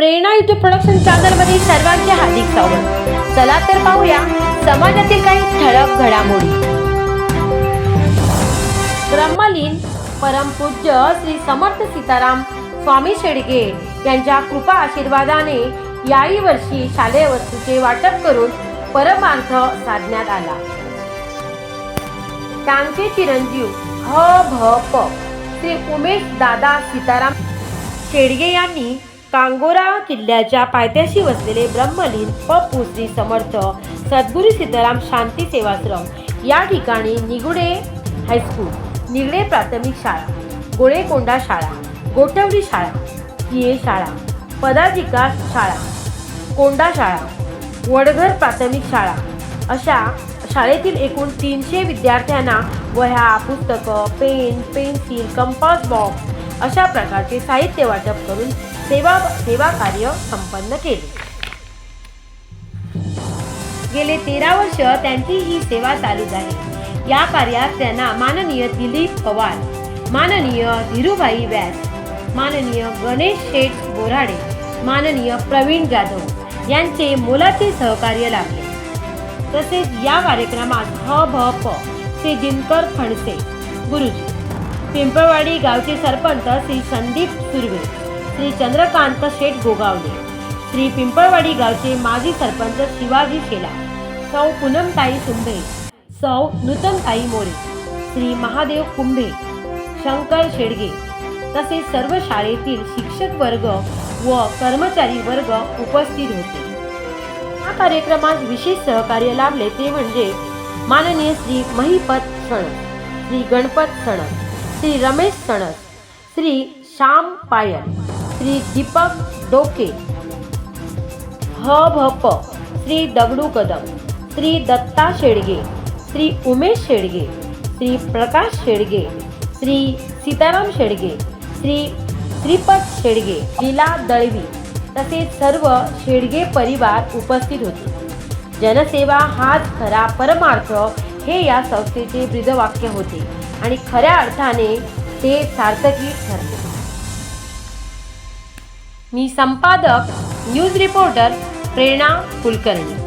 प्रेरणा YouTube production चॅनलमध्ये सर्वांचे हार्दिक स्वागत. चला तर पाहूया समाजातील काही ठळक घडामोडी. ब्रह्मलीन परमपूज्य श्री समर्थ सीताराम स्वामी शेडगे यांच्या कृपा आशीर्वादाने याही वर्षी शालेय वस्तूचे वाटप करून परमार्थ साधण्यात आला. त्यांचे चिरंजीव ह भ प श्री उमेश दादा सीताराम शेडगे यांनी कांगोरा किल्ल्याच्या पायथ्याशी वसलेले ब्रह्मलीन पप्पू श्री समर्थ सद्गुरू सीताराम शांती सेवाश्रम या ठिकाणी निगुडे हायस्कूल निगडे प्राथमिक शाळा गोळेकोंडा शाळा गोठवडी शाळा किये शाळा पदाधिका शाळा कोंडा शाळा वडघर प्राथमिक शाळा अशा शाळेतील एकूण तीनशे विद्यार्थ्यांना वह्या पुस्तकं पेन पेन्सिल कंपास बॉक्स अशा प्रकारचे साहित्य वाटप करून सेवा सेवा कार्य संपन्न केले. गेले तेरा वर्ष त्यांची ही सेवा चालू आहे या कार्यात त्यांना माननीय दिलीप पवार माननीय धीरूभाई व्यास माननीय गणेश शेठ बोराडे माननीय प्रवीण जाधव यांचे मोलाचे सहकार्य लाभले. तसेच या कार्यक्रमात ह भ प श्री दिनकर फणसे गुरुजी पिंपळवाडी गावचे सरपंच श्री संदीप सुर्वे श्री चंद्रकांत शेठ गोगावले. श्री पिंपळवाडी गावचे माजी सरपंच शिवाजी शेला सौ पूनमताई सुंभे सौ नूतनताई मोरे. श्री महादेव कुंभे. शंकर शेडगे. तसेच सर्व शाळेतील शिक्षक वर्ग व कर्मचारी वर्ग उपस्थित होते. या कार्यक्रमात विशेष सहकार्य लाभले ते म्हणजे माननीय श्री महिपत सणस श्री गणपत सणस श्री रमेश सणस श्री श्याम पायल. श्री दीपक डोके. ह भ प. श्री दगडू कदम. श्री दत्ता शेडगे. श्री उमेश शेडगे. श्री प्रकाश शेडगे. श्री सीताराम शेडगे. श्री श्रीपद शेडगे. लीला दळवी. तसेच सर्व शेडगे परिवार उपस्थित होते. जनसेवा हाच खरा परमार्थ हे या संस्थेचे ब्रीदवाक्य होते. आणि खऱ्या अर्थाने ते सार्थकी ठरले. मी संपादक न्यूज रिपोर्टर प्रेरणा कुलकर्णी.